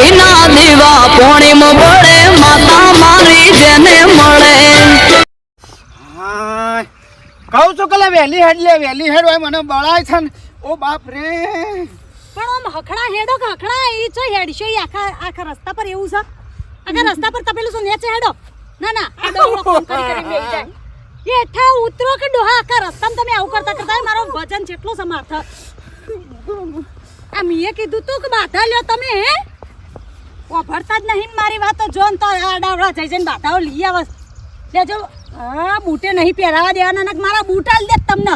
ઘીના દીવા પોણીમાં બળે માતા મારી જેને મળે. હા કહું છું કે વહેલી હેડ લે વહેલી હેડ હોય મને બળાય છે ને. ઓ બાપ રે. પણ આમ હખડા હેડો કે હખડા એ ચો હેડશો? આખા આખા રસ્તા પર એવું છે? આખા રસ્તા પર તપેલું શું નેચે હેડો. ના ના આ ડોળો ફોન કરી કરી બેહી જાય. એ હેઠા ઉતરો કે ડોહા આખા રસ્તામાં તમે આવું કરતા કરતા મારો વજન જેટલો સમાર્થ આ મીએ કીધું તું કે બાધા લ્યો તમે હે? વાપરતા જ નહીં મારી વાત જો જોન તો આડાવડા જઈ જઈને બાધાઓ લઈ આવસ લેજો. હા બૂટે નહીં પહેરાવા દેવાના નક મારા બૂટા આલ દે તમને.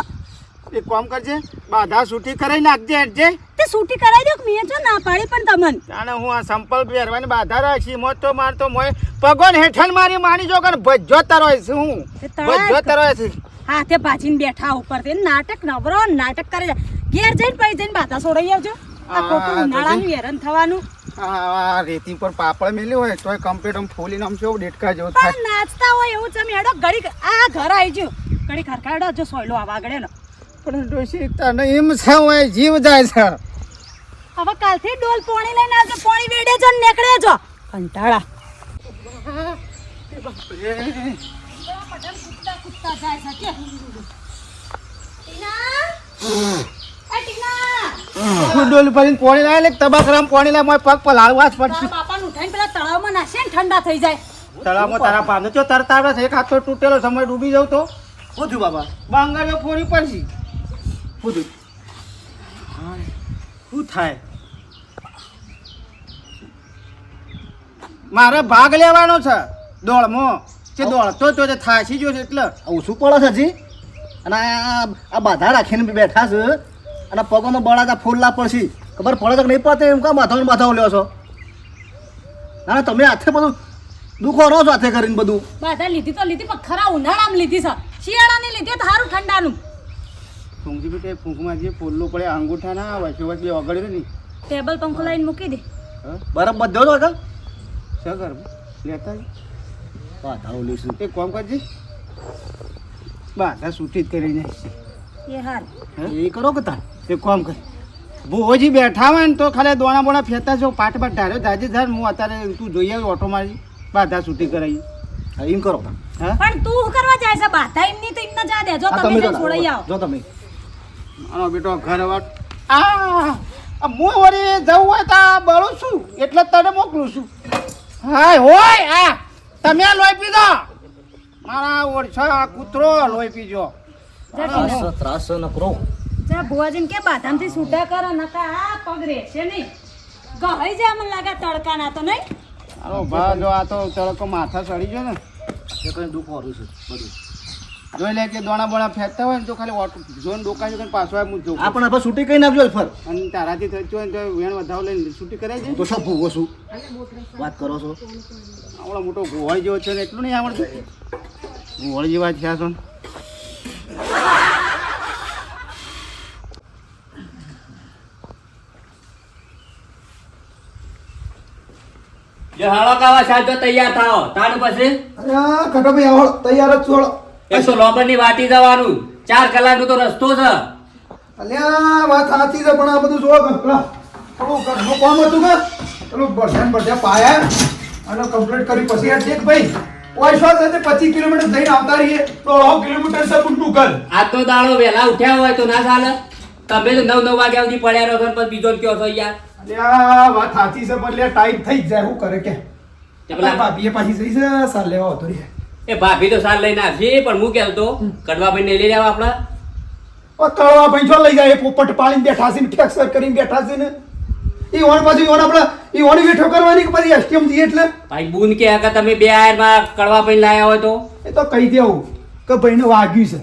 એક કામ કરજે બાધા સૂટી કરાવી નાખજે હેડજે. તે સૂટી કરાવી દો મેં જો ના પાડી પણ તમને. જાણે હું આ સંપલ પહેરવાની બાધા રાખી મો તો મારતો મોય પગોન હેઠળ મારી માની જો કે ભજ્જો તરો છે હું ભજ્જો તરો છે હાથે ભાજીને બેઠા ઉપર તે નાટક નવરો નાટક કરે ઘેર જઈને પછી જઈને બાધા છોડાઈ આવજો. આ ખોટું તો ઉનાળાનું હેરાન થવાનું. આ રેતી પર પાપડ મેલ્યું હોય તોય કમ્પ્લીટ આમ ફૂલીને આમ કેવું ડેટકા જેવું થાય. પણ નાચતા હોય એવું છે મેડો ઘડી આ ઘર આવી ગયું. ઘડી ખરખાડો જો સોયલો આવા આગળ પણ ડોશી તને એમ છે હોય જીવ જાય છે. હવે કાલથી ડોલ પોણી લઈને આવજો પોણી વેડે જો ને નીકળે જો કંટાળા કૂદતા જાય છે કે? હું ડોલ ભરીને પોણી લાવે એટલે તબાકરામ પોણી લાવે મોય પગ પલાળવા જ પડશે. બાપાનું ઉઠાઈને પેલા તળાવમાં નાખશે ને ઠંડા થઈ જાય. તળાવમાં તારા પાનો ચો તરતા આવે છે એક હાથો તૂટેલો સમય ડૂબી જાવ તો? શું થયું બાબા બાંગાળીઓ ફોડી પડશે. શું થયું? શું થાય? મારે ભાગ લેવાનો છે દોડમાં. કે દોડતો તો તે થાસી જો છે એટલે. ઓછું પડે છે હજી? અને આ આ બાધા રાખીને બેઠા છે. અને પગોમાં બળાતા ફૂલલા પડશી ખબર પડે તો નહીં પડે એમ કાં માથામાં માથા લ્યો છો? ના તમે હાથે બધું દુખો રહો છો હાથે કરીને બધું. બાધા લીધી તો લીધી પણ ખરા ઉનાળામાં લીધી છે. શિયાળાની લીધી તો સારું ઠંડાનું. ફૂંકી બી તે ફૂંકમાં જે ફૂલલું પડે અંગૂઠા ના આવે છે વચ્ચે ઓગળ્યું નહીં. ટેબલ પંખો લઈને મૂકી દે. બરફ બધો છો કાલ સગર લેતા બાધાઓ લઈશું. તે કોમ કરજે. બાધા સૂચિત કરીને કરી એ હાર એ કરો કે તાર? એક કામ કર. ભોજી બેઠા હોય ને તો ખાલી દોણા બોણા ફેરતા છો પાટ પાટ ધાર્યો દાજે ધાર હું અત્યારે તું જોઈ આવી ઓટો મારી. બાધા સુધી કરાવી હા એમ કરો. પણ તું શું કરવા જાય છે? બાધા એમની તો એમને જા તમે જો જઈને છોડાઈ આવો. જો તમે. આનો બેટો ઘર વાટ આ હું વળી જવું હોય તો આ બળું છું. એટલે જ તને મોકલું છું. હાય હોય આ. તમે લોહી પીધો? મારા ઓળછા કૂતરો લોહી પીજો ત્રાસ ત્રાસ ન. કરો જા ભુવાજીને કે બાધામથી છૂટા કરો નકા આ પગ રહેશે નહીં. ગહાઈ જાય મને લાગે તડકા ના તો નહીં? અરે ભા જો આ તો તડકો માથા ચડી ગયો ને. એ કઈ દુઃખ વાળું છે બધું. જોઈ લે કે દોણા બોણા ફેંકતા હોય ને તો ખાલી ઓટો જોઈને ડોકાજો કે પાછો આવે હું જોઉં. આપણે છૂટી કઈ નાખજો ફર અને તારાથી થતું હોય તો વેણ વધાવ લઈને છૂટી કરાવી દે. તો શું ભૂવો છું. વાત કરો છો? આવડો મોટો ગોવાળ જેવો છે ને એટલું નહીં આવડતું. ગોવાળ જેવા થયા છો ને. જો હળો કાવા સાજો તૈયાર થાઓ. તાણ પછી? અરે કટોભાઈ હળો તૈયાર જ છોડો એ તો લોબરની વાટી જવાનું. ચાર કલાક નો તો રસ્તો છે. અલ્યા વાત સાચી છે પણ આ બધું જો પેલા થોડું ઘરનું કામ હતું કે પેલું બરસાન બરસા પાયા અને કમ્પ્લીટ કરી પછી આ દેખ ભાઈ ઓય શ્વાસ સાથે પચીસ કિલોમીટર જઈને આવતા રહીએ. તો અઢાર કિલોમીટર છે ઊંટું કર આ તો દાડો વહેલા ઉઠ્યા હોય તો ના ચાલે. તમે તો નવ નવ વાગ્યા સુધી પડ્યા રહો પછી બીજો કયો છો યાર? અલ્યા વાત સાચી છે પણ લે ટાઈમ થઈ જ જાય હું કરે કે? ભાભી પેલા ભાભીએ પાછી જઈ છે સાર લેવા આવતો રે એ ભાભી તો સાર લઈને આવશે પણ હું તો કડવા ભાઈ ને લઈ જાવ આપણા? ઓ તળવા ભાઈ જો લઈ જાય એ પોપટ પાડીને બેઠા છે ઠેકસર કરીને બેઠા છે ને. એ ઓન પાછું ઓન આપણે એ ઓન વેઠો કરવાની કે પછી એસટીએમ જઈએ એટલે? ભાઈ બૂન કે કે તમે બે આયરમાં કડવા ભાઈ લાયા હોય તો? એ તો કહી દેવું કે ભાઈને વાગ્યું છે.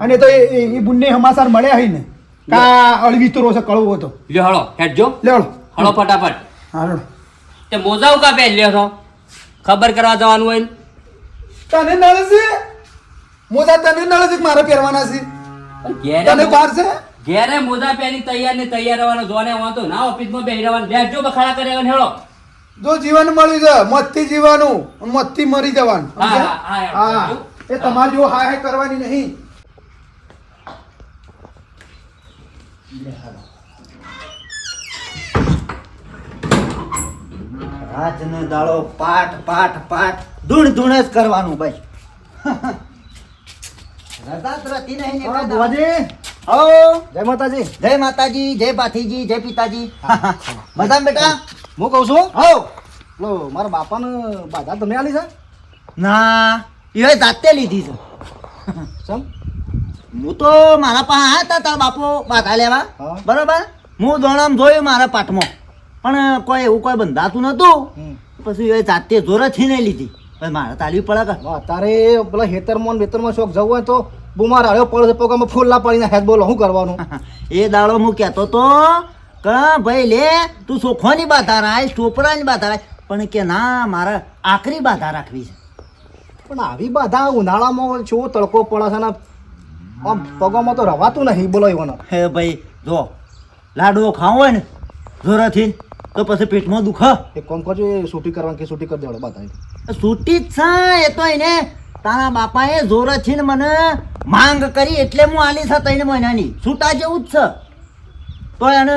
અને તો એ એ- એ બંને મળ્યા હોય ને. કા અળવી તો છે કળવો હતો લે હળો હેડજો. લે હળો. ફટાફટ. હાલો તે મોજા કા પહેર લ્યો છો? ખબર કરવા જવાનું હોય તને નળે છે મોજા તને નળે છે મારે પહેરવાના છે? તને બહાર છે ઘેરે મોજા પહેરી તૈયાર ને તૈયાર રહેવાનો જોને વાંધો ના ઓફિસમાં માં રહેવાનું. બેસજો બખાડા કરે હેળો જો જીવન મળ્યું છે મતથી જીવાનું અને મતથી મરી જવાનું. હા એ તમારે જો હા હે કરવાની નહીં. રાજનો દાડો પાઠ પાઠ પાઠ ધૂણ ધૂણ જ કરવાનું ભાઈ રજા જ નહીં ભુવાજી. હો જય માતાજી. જય માતાજી જય પાથીજી જય પિતાજી. મજામાં બેટા? હું. કહું છું? હો લો મારા બાપાને બાધા તમે આલી છે? ના. એ જાતે લીધી છે. ચમ? હું તો મારા પાસે હતા તારા બાપો બાધા લેવા. બરોબર? હું દોણામ જોયું મારા પાઠમાં પણ કોઈ એવું કોઈ બંધાતું નતું. પછી એ જાતે જોર છીને લીધી. પછી મારે તાલવી પડે કે તારે પેલા હેતરમાં ને વેતરમાં શોખ જવું હોય તો બુમાર આવ્યો પડે પગામાં ફૂલના પાડીને હેત બોલો શું કરવાનું? એ દાડો હું કહેતો તો કે ભાઈ લે તું સોખોની બાધા રાખ ટોપરાની બાધા રાખ. પણ કે ના મારે આખરી બાધા રાખવી છે. પણ આવી બાધા ઉનાળામાં ચેવો તડકો પડે છે ને? આમ પગોમાં તો રવાતું નહીં બોલો એવાનો હે ભાઈ જો લાડવો ખાવ હોય ને જોરાથી તો પછી પેટમાં દુખ એક કોમ કરજો એ સૂટી કરવાની કે સૂટી કરી દેવડે બાધા સૂટી જ છે એ તો એને તારા બાપાએ જોરથી ને મને માંગ કરી એટલે હું આલી છે ત્રણ મહિનાની. છૂટા જેવું જ છે. તો એને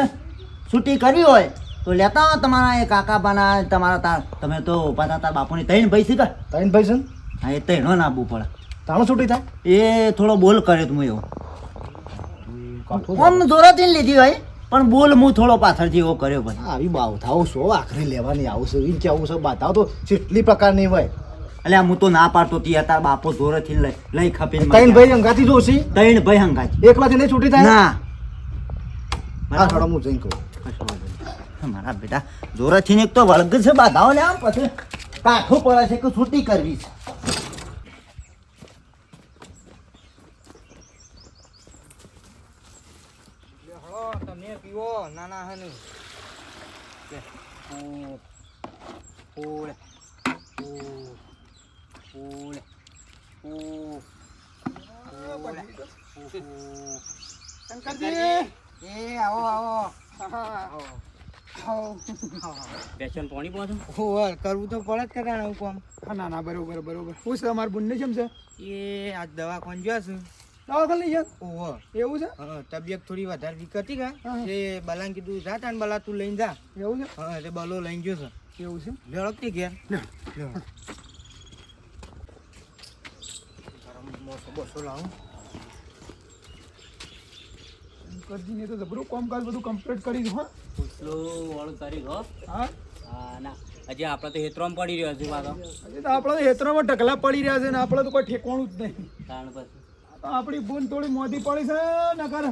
છૂટી કરી હોય તો લેતા હો તમારા એ કાકા બાના તમારા તાર તમે તો ઊભા તાર બાપુની ત્રણ ભાઈ શીખા તાઈન ભાઈ છે હા એ ત્રણો નાબવું પડે. તાણું છૂટી થાય? એ થોડો બોલ કર્યો તું એવો. આમ જોરાથી લીધી હોય પણ બોલ હું થોડો પાછળથી એવો કર્યો પછી. આવી બાવથાઓ શો આખરી લેવાની આવું છે એમ કેવું છે બાધાઓ તો કેટલી પ્રકારની હોય. એટલે હું તો ના પાડતો તી તાર બાપો જોરેથી લઈ લઈ ખપીને તૈણ ભાઈ હંગાથી જોશી? તૈણ ભાઈ હંગાજ એકલાથી નહીં છૂટી થાય? ના. હા થોડા હું જઈને કહું. મારા બેટા જોરાથી એક તો વળગ છે બાધાઓ લે આમ પછી કાઠું પડે છે કે છૂટી કરવી છે. તમે પીવો. નાના હે નહીં. ફૂલ શંકરજી! એ આવો આવો. પેશન પાણી પહોંચું ઓવર કરવું તો પડે જ આવું કામ હા ના ના બરોબર બરોબર. હું છે બુન બંને કેમ છે? એ આજ દવાખાન જ્યો છું. દવાખાને લઈ જા એવું છે? તબિયત થોડી વધારે વીક હતી કા. એ બલાને કીધું જા તાન બલા તું લઈને જા. એવું છે? હા એટલે બલો લઈને ગયો છે. એવું છે? ઝડપથી કે? ઘેર બસો લાવું કરજીને તો જબરું કામકાજ બધું કમ્પ્લીટ કરી દઉં હા. ફૂસલો વાળું કરી હો હા? હા ના. હજી આપણે તો હેતરોમાં પડી રહ્યો છે પાછો. હજી તો આપણા તો હેતરામાં ઢગલા પડી રહ્યા છે ને આપણે તો કોઈ ઠેકવાનું જ નહીં. કારણ પછી. તો આપણી બૂન થોડી મોદી પડી છે નકર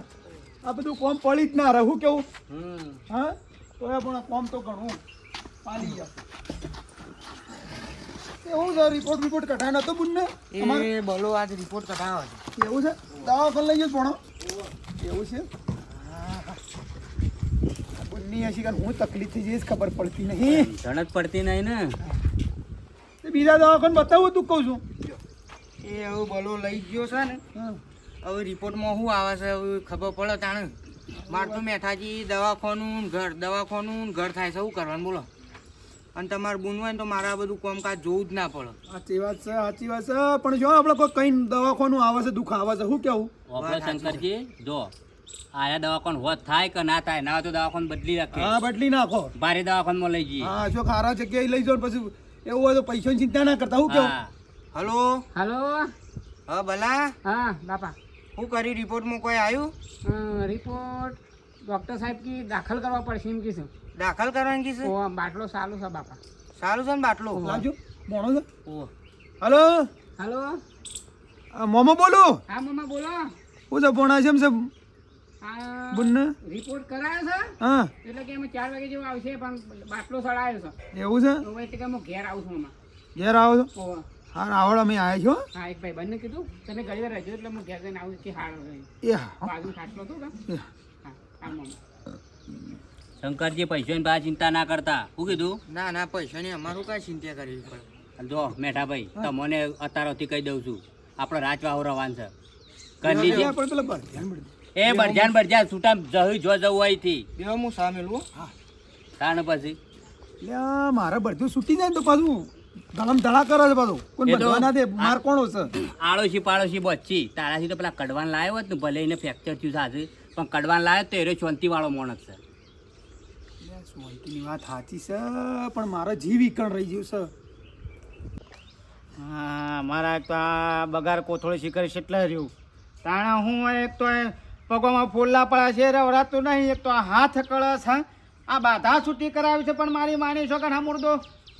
આ બધું કોમ પડી જ ના રહું કેવું? હા? તો એ પણ કોમ તો ઘણું પાલી જશે એવું છે રિપોર્ટ રિપોર્ટ કઢાય નતો બુનને ને એ બોલો આજ રિપોર્ટ કઢાવો છે. એવું છે? દવાખાને લઈ જજો ભણો. એવું છે? બુનની હશી કારણ હું તકલીફ થઈ જઈશ ખબર પડતી નહીં. ધણ પડતી નહીં ને. બીજા દવાખાને બતાવું તું કહું છું. એ હવે બોલો લઈ ગયો છે ને. હવે રિપોર્ટમાં શું આવે છે હવે ખબર પડે તાણે. માર તો મેઠાજી દવાખાનું ઘર દવાખાનું ઘર થાય છે શું કરવાનું બોલો. અને તમારે બુનવું હોય ને તો મારે આ બધું કોમકાજ જોવું જ ના પડે. સાચી વાત છે સાચી વાત છે. પણ જો આપણે કોઈ કઈ દવાખાનું આવે છે દુઃખ આવે છે શું કેવું? શંકરજી જો આયા દવાખાન હોત થાય કે ના થાય ના તો દવાખાન બદલી હા બદલી નાખો. ભારે દવાખાનમાં લઈ જઈએ. હા જો ખારા જગ્યાએ લઈ જાઓ પછી એવું હોય તો પૈસાની ચિંતા ના કરતા શું કેવું? હા. હલો? હાલો? હા ભલા? હા બાપા. શું કરી રિપોર્ટમાં કોઈ આવ્યું રિપોર્ટ ડૉક્ટર સાહેબ કી દાખલ કરવા પડશે એમ કીધું. દાખલ કરવાની કીધું? ઓ બાટલો સારું છે બાપા. સારું છે ને બાટલો? લાજો મોણો છે. ઓહ. હલો? હલો? આ મોમો બોલો. હા મમ્મા બોલો. હું છે ભણા છે એમ છે બુનને? રિપોર્ટ કરાયો છે? હા. એટલે કે અમે ચાર વાગે જેવું આવશે પણ બાટલો સડાયો છે. એવું છે? તો એટલે કે હું ઘેર આવું છું ઘેર આવો છો? ઓ. હા આવડ અમે આવ્યા છો? હા એક ભાઈ બંને કીધું તમે વાર રહેજો એટલે હું ઘેર જઈને આવું કે હાર એ હા બાજુ ખાટલો હતો શંકરજી પૈસાની બા ચિંતા ના કરતા. શું કીધું? ના ના પૈસાની અમારું કાંઈ ચિંતા કરવી પડે. જો મેઠા ભાઈ તમને અત્યારથી કહી દઉં છું. આપણો રાજવાહુ રવાન છે. કરી એ બરજાન બરજાન છૂટા જહી જો જવું અહીંથી દેવા હું સામેલું હા. તાણ પછી. મારે બધું છૂટી જાય તો પાછું ધડમ ધડા કરે છે બધું. કોઈ બધવા ના દે? માર કોણો છે? આળોશી પાડોશી બચ્ચી. તારાથી તો પેલા કડવાન લાવ્યો હોત ને ભલે એને ફ્રેક્ચર થયું સાથે પણ કડવાન લાવ્યો તો એરો ચોંતી વાળો માણસ છે. મોહિતીની વાત સાચી છે પણ મારો જીવ ઈકણ રહી ગયું છે. હા મારા એક તો આ બગાર કોથળી શિખર એટલે રહ્યું. તાણા હું એક તો એ પગોમાં ફોલ્લા પડ્યા છે રવરાતું નહીં. એક તો આ હાથ કળશ હા. આ બાધા છૂટી કરાવી છે પણ મારી માની છો કે હા મુર્દો.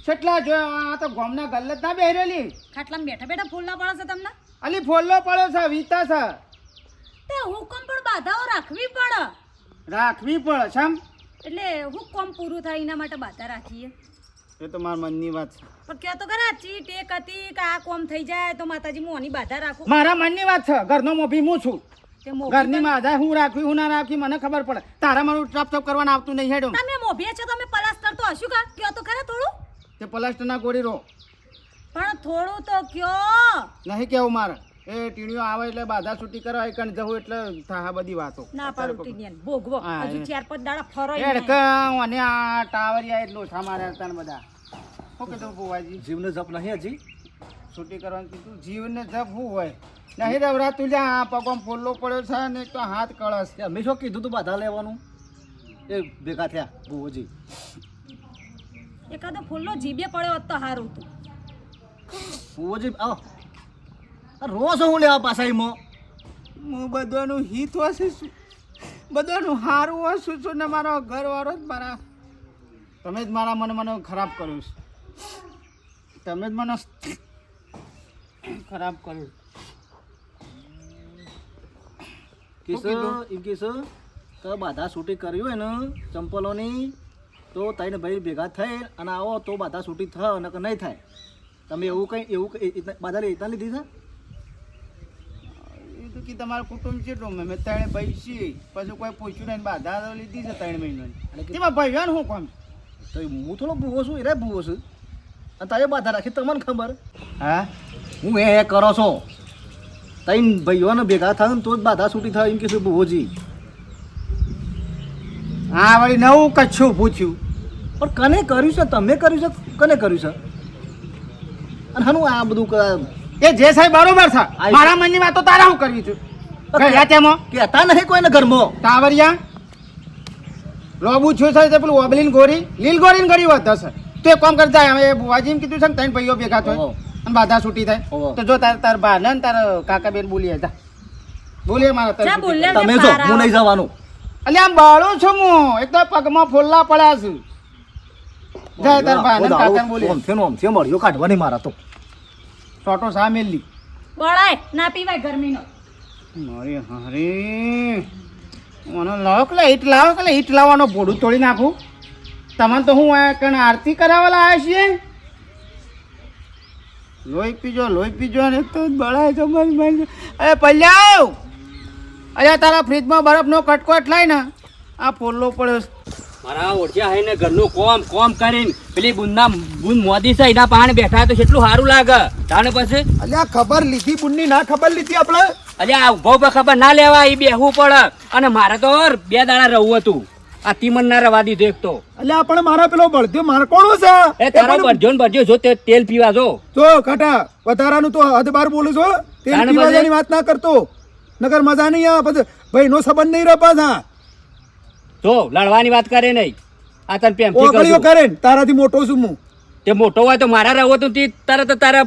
કેટલા જો આ તો ગોમના ગલ્લે જ ના બેહરેલી. ખાટલામાં બેઠા બેઠા ફૂલના પડે છે તમને? અલી ફોલ્લો પડ્યો છે વીતા છે. તે હુકમ પણ બાધાઓ રાખવી પડે. રાખવી પડે છમ એટલે હુકમ પૂરું થાય એના માટે બાધા રાખીએ. એ તો મારા મનની વાત છે. પણ કે તો ખરા ચી ટેક હતી કે આ કોમ થઈ જાય તો માતાજી હું આની બાધા રાખું? મારા મનની વાત છે ઘરનો મોભી હું છું. ઘરની માધા હું રાખવી હું ના રાખવી મને ખબર પડે. તારા મારું ટપ ટપ કરવાનું આવતું નહીં હેડો. તમે મોભી છો તમે પલાસ્તર તો હશું કા? કયો તો ખરા થોડું? તે પ્લાસ્ટરના ગોળી રો. પણ થોડું તો કયો. નહીં કેવું મારે. એ ટીણીઓ આવે એટલે બાધા છૂટી કરવા એક જવું એટલે થા બધી વાતો. ના પાડું ટીણીયન ભોગવો. હજુ ચાર પાંચ દાડા ફરો ય કે અને આ ટાવરિયા એટલો ઓછા મારે હતા ને બધા. શું કીધું બુવાજી જીવને જપ નહીં હજી? છૂટી કરવાનું કીધું જીવને જપ શું હોય? નહીં રવરાતું લ્યા આ પગમ ફૂલો પડ્યો છે ને તો હાથ કળશ. મેં અમે શું કીધું તું બાધા લેવાનું? એ ભેગા થયા બુઓજી એકાદો ફૂલનો જીભે પડ્યો હોત તો સારું હતું. ઓજી આવો. રોજ હું લેવા પાછા એમાં હું બધાનું હિત વસીશું બધાનું સારું વસું છું ને મારો ઘરવાળો જ મારા તમે જ મારા મને મને ખરાબ કર્યું છે. તમે જ મને ખરાબ કર્યું. કિશો કિશો તો બાધા છૂટી કર્યું હોય ને ચંપલોની તો તઈને ભાઈ ભેગા થઈ અને આવો તો બાધા છૂટી થાય અને નહીં થાય. તમે એવું કંઈ એવું બાધા રીતના લીધી છે? એ તો કે તમારું કુટુંબ કેટલું મેં ત્રણે ભાઈ છીએ. પછી કોઈ પૂછ્યું નહીં બાધા લીધી છે ત્રણ મહિનાની. એમાં ભાઈ શું કોમ? તો હું થોડો ભૂવો છું એ ભૂવો છું. અને તારે બાધા રાખી તમને ખબર. હા? હું એ કરો છો. તઈને ભાઈઓને ભેગા થાય ને તો જ બાધા છૂટી થાય એમ કીધું ભૂવોજી. હા વળી નવું કચ્છું પૂછ્યું. પણ કને કર્યું છે? તમે કર્યું છે? કને કર્યું છે? અને હનુ આ બધું ક- એ જે સાહેબ બરોબર છે. મારા મનની વાતો તારા હું કરવી છું. ગયા તેમાં કહેતા નહીં કોઈને ઘરમાં. ટાવરિયા લોબુ છું છે તે પેલું ઓબલીન ગોરી. લીલ ગોરીન ગળી વાત હશે. તો એ કોમ કરતા હવે બુવાજી કીધું છે ને ત્રણ ભાઈઓ ભેગા થાય. અને બાધા છૂટી થાય. તો જો તાર તાર બા ને તાર કાકા બેન બોલીએ જા. બોલીએ મારા. તમે જો હું નહીં જવાનું. અલ્યા આમ બાળું છું હું. એક તો પગમાં ફોલ્લા પડ્યા છું. જાય તાર કાકા બોલી કાકા બોલીએ. ઓમથે ને યો કાઢ કાઢવાની મારા તો. છોટો સામેલી બળાય ના પીવાય ગરમીનો. મારી હરે. મને લાવો લે ઈટ લાવક કે ઈટ લાવવાનો ભોડું તોડી નાખું. તમને તો હું કણ આરતી કરાવવા લાવ્યા છીએ? લોહી પીજો લોહી પીજો ને તો બળાય તો મારી મરી અરે પલ્યાવ અરે તારા ફ્રીજમાં બરફનો કટકોટ લાય ને આ ફોલ્લો પડ્યો મારા ઓળખ્યા હે ને ઘરનું કોમ કોમ કરીને પેલી બુંદના બુંદ મોદી છે એના પાણી બેઠા તો કેટલું સારું લાગે. તાને પછી? અલ્યા ખબર લીધી બુંદની ના ખબર લીધી આપણે? આ ઊભો ઊભો ખબર ના લેવા એ બેહવું પડે. અને મારે તો બે દાડા રહું હતું. આ તીમન ના રવા દીધો એક તો. અલ્યા પણ મારો પેલો બળદ્યો માર કોણો છે. એ તારો બરજો ને બરજો જો તે તેલ પીવા જો. જો કાટા વધારાનું તો હદ બાર બોલું છો તેલ તાણે પીવા બધે? જેની વાત ના કરતો. નગર મજા નહીં આવે પછી ભાઈ નો સંબંધ નહીં રહે પાછા. જો લડવાની વાત કરે નહીં. આ તને પેમ ઓગળીઓ કરે ને, તારાથી મોટો છું હું. તે મોટો હોય તો મારા રહું તો તે તરત તારા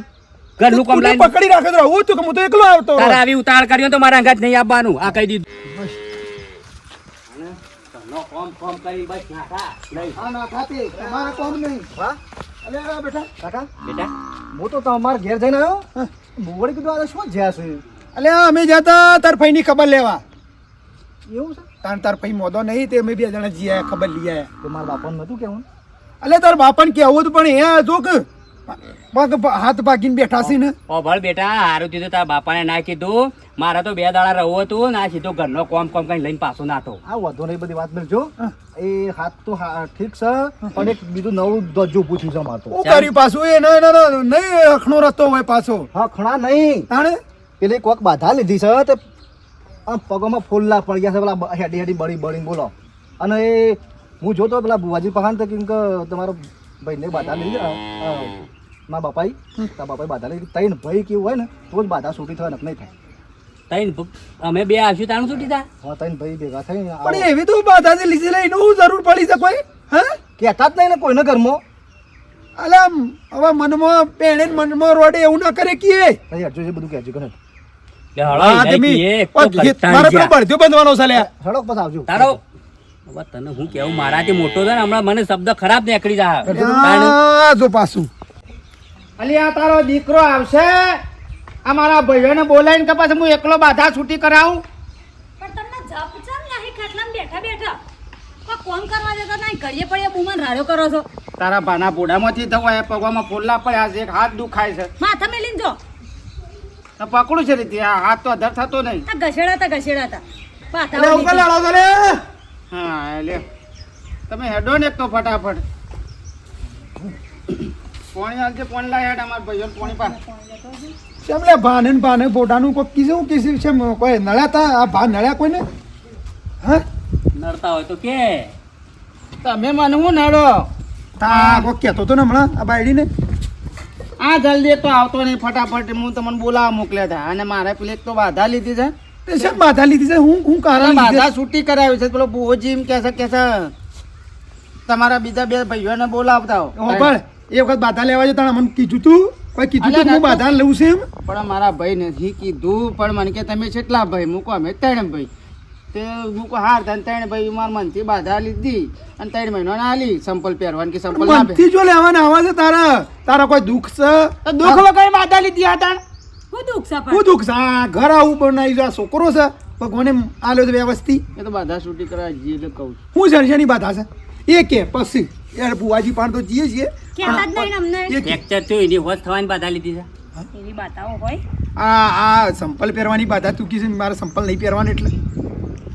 ઘરનું કોમ તું પકડી રાખે તો હું છું કે હું તો એકલો આવતો તારા આવી ઉતાળ કર્યો તો મારા અંગાજ નહીં આવવાનું. આ કહી દીધું. કોમ કોમ કરી બસ નાખા નહીં હા? ના ખાતી તમારે કોમ નહીં હા અલ્યા બેટા? કાકા બેટા હું તો તમારા ઘેર જઈને આવ્યો. મોવડી કીધું આ શું જ્યાં છે? અલ્યા અમે જતા તાર ભાઈની ખબર લેવા. એવું છે? તાર તાર ફઈ મોદો નહીં તે અમે બે જણા જીયા ખબર લઈ આયા. તો મારા બાપાને નતું કેવું અલ્યા તાર બાપાને કેવું હતું પણ એ જો કે પગ હાથ ભાગીને બેઠા છે ને. ઓ ભળ બેટા હારું કીધું તારા બાપાને ના કીધું. મારા તો બે દાડા રહું હતું ના સીધો ઘરનો કોમ કોમ કઈ લઈને પાછો નાતો. આ વધુ નહીં બધી વાત મેળજો એ હાથ તો હા- ઠીક છે પણ એક બીજું નવું દજો પૂછ્યું છે મારતો શું કર્યું પાછું? એ ન ન ન- નહીં અખણો રસ્તો હોય પાછો. હા ખણા નહીં. તાણે? પેલી કોક બાધા લીધી છે તે આમ પગોમાં ફોલ્લા પડી ગયા છે પેલા હેડી હેડી બળી બળીને બોલો. અને એ હું જોતો પેલા બુવાજી પહાણ તો કેમ કે તમારો ભાઈને બાધા લીધી મા બાપાઈ તારા બાપાઈ બાધા લીધી. તૈન ભાઈ કેવું હોય ને તો જ બાધા છૂટી થાય ને નહીં થાય. તૈન અમે બે આવશું તાણું છૂટી થાય હા તૈન ભાઈ ભેગા થઈ પણ એવી તો બાધા જે લીધી લઈને હું જરૂર પડી છે કોઈ? હા? કહેતા જ નહીં ને કોઈના ઘરમાં. અલે આમ હવે મનમાં પેણે મનમાં રોડે એવું ના કરે કે ભાઈ હજુ એ બધું કહેજો કરે તને હું કેવું મારાથી મોટો છે ને હમણાં મને શબ્દ ખરાબ નીકળી જાય. જો પાછું. અલી આ તારો દીકરો આવશે. આ મારા ભાઈઓને બોલાવીને કે પછી હું એકલો બાધા છૂટી કરાવું? પણ તમને જપ છે ને ખાટલામાં બેઠા બેઠા. કોઈ કોમ કરવા જતા નહીં? ઘડીએ બુમન કરો છો. તારા ભાના બોડામાંથી થવું એ પગવામાં ફોલ્લા પડ્યા છે એક હાથ દુખાય છે. માથા મેલીને જો. પકડું છે રીતે આ હાથ તો અધર થતો નહીં. આ ઘસેડાતા ઘસેડા હતા પાથા ઉગલ લાડો તો લે. હા લે. તમે હેડો ને એક તો ફટાફટ. પોણી હાલજે પોણી લાય હેડ અમારા ભાઈઓ પોણી પા કેમ લે ભાને ને ભાને પોતાનું કોઈ કીધું કીધું છે કોઈ નળ્યા તા આ ભા નળ્યા કોઈને? હા? નડતા હોય તો કે. તમે મને હું નડો તા કોઈ કહેતો તો ને હમણાં આ બાયડીને. આ જલ્દી તો આવતો નહીં ફટાફટ હું તમને બોલાવા મોકલ્યા હતા અને મારે પેલી તો બાધા લીધી છે. તે છે બાધા લીધી છે? હું હું કારણ બાધા છૂટી કરાવી છે. પેલો બુઓજી એમ કે છે કે છે તમારા બીજા બે ભાઈઓને બોલાવતા હો. પણ એ વખત બાધા લેવા જતા મને કીધું તું. કોઈ કીધું તું હું બાધા લઉં છું એમ? પણ મારા ભાઈ નથી કીધું. પણ મને કે તમે કેટલા ભાઈ? મૂકો અમે ત્રણ ભાઈ. તે મૂકો હાર તને ત્રણ ભાઈ મારા મનથી બાધા લીધી અને ત્રણ મહિનો આલી સંપલ પહેરવાની કે સંપલ ના મનથી જો લેવાના આવા છે તારા. તારા કોઈ દુઃખ છે? તો દુઃખ વગર બાધા લીધી હતા હું દુઃખ છે હું દુઃખ છે? આ ઘર આવું બનાવી આ છોકરો છે. ભગવાને આલ્યો તો વ્યવસ્થિત. એ તો બાધા છૂટી કરવા જઈએ એટલે કહું છું. હું શરશની બાધા છે? એ કે પછી. યાર બુવાજી પાણ તો જઈએ છીએ. કહેતા જ નહીં અમને. ફ્રેક્ચર થયું એની હોશ થવાની બાધા લીધી છે. એવી બાધાઓ હોય. આ આ સંપલ પહેરવાની બાધા ચૂકી છે મારે સંપલ નહીં પહેરવાની એટલે.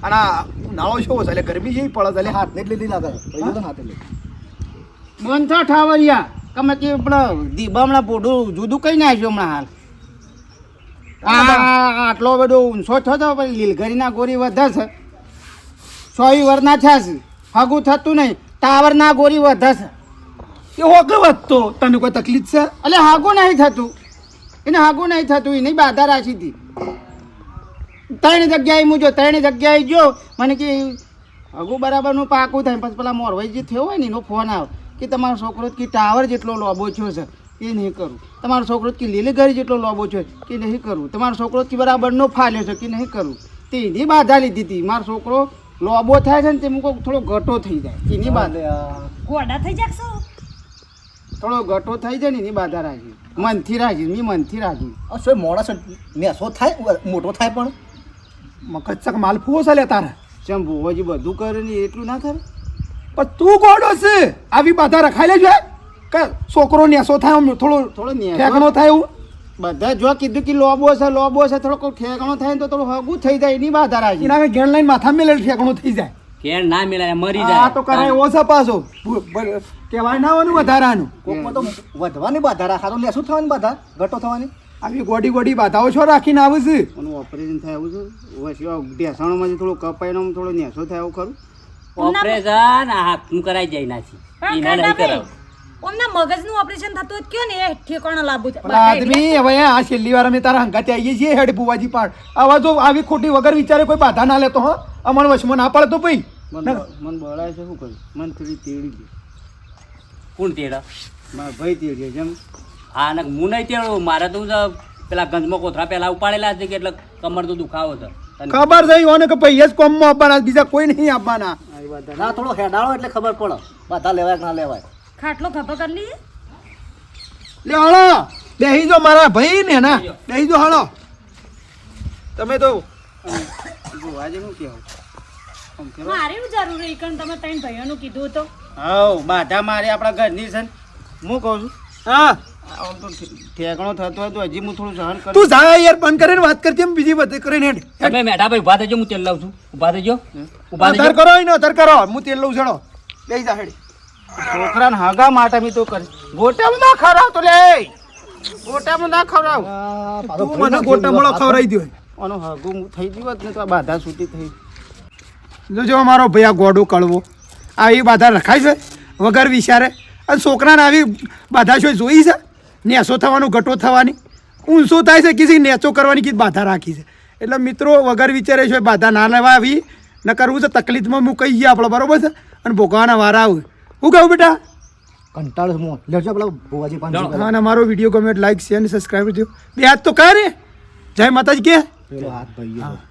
અને આ ઉનાળો છો? એટલે ગરમી જેવી પડે એટલે હાથ હાથને જ લીધી ના થાય. હાથે લે બંધ ઠાવરિયા તમે કે પણ દીબા હમણાં પોઢું જુદું કઈ નાખ્યું હમણાં હાલ? આટલો બધો ઊંચો થતો પછી લીલગરીના ગોરી વધે છે સોય વરના થયા છે હગું થતું નહીં ટાવરના ગોરી વધે છે એ હોકે વધતો? તને કોઈ તકલીફ છે? એટલે હાગું નહીં થતું. એને હાગું નહીં થતું એની બાધા રાખી હતી. ત્રણ જગ્યાએ હું જો ત્રણ જગ્યાએ જો મને કે હગું બરાબરનું પાકું થાય. પછી પેલા મોરવાઈ જે થયો હોય ને એનો ફોન આવે કે તમારો છોકરો કે ટાવર જેટલો લોબો થયો છે એ નહીં કરું. તમારો છોકરો કે લીલી ઘર જેટલો લોબો છે કે નહીં કરું. તમારો છોકરો કે બરાબરનો ફાલ્યો છે કે નહીં કરું. તે એની બાધા લીધી હતી. મારો છોકરો લોબો થાય છે ને તે મૂકો થોડો ઘટો થઈ જાય. એની બાધા. ગોડા થઈ જાકશો થોડો ઘટો થઈ જાય ને એની બાધા રાખી. મનથી રાખી મેં મનથી રાખી. મોડા મેસો થાય? મોટો થાય પણ? ચક માલ ફૂવો છે લે તારે. ચમ ભુવાજી બધું કરે ને એટલું ના કરે? પણ તું કોડો છે. આવી બાધા રખાઈ લેજો કે છોકરો નેસો થાય આમ થોડો થોડો. ઠેકણો થાય એવું? બધા જો કીધું કે લોબો છે લોબો છે થોડો કોઈ થાય ને તો થોડું હગું થઈ જાય એની બાધા રાખી. એના આગળ લઈને લાઈન માથા મેલે ઠેકણો થઈ જાય. કેર ના મેળાય મરી આ તો કરાય એવો છે પાછો. કહેવાય ના હોવાનું વધારાનું. કોકમાં તો વધવાની બાધા રાખા. તો લેશું થવાની બાધા ઘટો થવાની. આવી ગોડી ગોડી બાધાઓ છો રાખીને આવું છે? એનું ઓપરેશન થાય આવું છે? સિવાય ઢેસાણોમાંથી થોડું કપાઈનો થોડો નેસો થાય એવું ખરું? ઓપરેશન આ હાથનું કરાઈ જાય નાખી એના નહીં કાંડા ઓમના મગજનું ઓપરેશન થતું હોય તો કયો ને એ ઠેકાણો છે. આદમી હવે આ છેલ્લી વાર અમે તારા હંગાતે આવીએ છીએ હેડ બુવાજી પાડ. આવા જો આવી ખોટી વગર વિચારે કોઈ બાધા ના લેતો હો. અમણ વચમાં ના પડે ભાઈ. મને મને બળાય છે શું કર્યું મને થોડી તેડી ગઈ કોણ તેડા? મારા ભાઈ તેડીએ જેમ હા અને હું નહીં તેડું મારે તો હું તો પેલા ગંજમાં કોથરા પેલા ઉપાડેલા છે કે એટલે કમર તો દુખાવો છે. ખબર થઈ હોને કે ભાઈ જ કોમમાં આપવાના બીજા કોઈ નહીં આપવાના. ના થોડો હેડાળો એટલે ખબર પડે. બધા લેવાય કે ના લેવાય. ખાટલો ખભો કરી લઈએ. લે હળો. બેહી જો મારા ભાઈ ને. ના બેહી જો હળો. તમે તો આજે શું કેવું. મારે એવું જરૂરી કણ તમે ત્રણ ભાઈઓનું કીધું તો? હા બાધા મારે આપણા ઘરની છે ને. હું કહું છું? હા. ઠેકાણો થતો હોય તો હજી હું થોડું સહન કરું તું જા યાર બંધ કરીને વાત કરતી એમ બીજી બધી કરીને હેડ. તમે મેઠા ભાઈ ઊભા થજો હું તેલ લાવું છું. ઊભા થજો. ઊભા થજો. કરો એનો આધાર કરો. હું તેલ લઉં છોડો. બેહી જા હેડ. છોકરાને હાગા માટે મેં તો કરી ગોટામાં ના ખવડાવ તો લે. ગોટામાં ના ખવડાવ. તું મને ગોટા મળો ખવડાવી દો આનો હગું થઈ ગયું હોત ને તો આ બાધા છૂટી થઈ. જોજો અમારો ભાઈ આ ગોડો કળવો. આવી બાધા રખાય છે વગર વિચારે. અને છોકરાને આવી બાધા શું જોઈ છે? નેસો થવાનું ઘટો થવાની. ઊંચો થાય છે? કિસી નેચો કરવાની કીધી બાધા રાખી છે. એટલે મિત્રો વગર વિચારે છે બાધા ના લેવા આવી ન કરવું છે તકલીફમાં હું કહી આપણે બરોબર છે? અને ભોગવાના વારા આવે. હું કહું બેટા? કંટાળો મો લેજો પેલા ભુવાજી પાંચસો હા અને અમારો વીડિયો ગમે લાઈક શેર અને સબસ્ક્રાઈબ કરજો બે હાથ તો કરે જય માતાજી કે. પેલો હાથ ભાઈ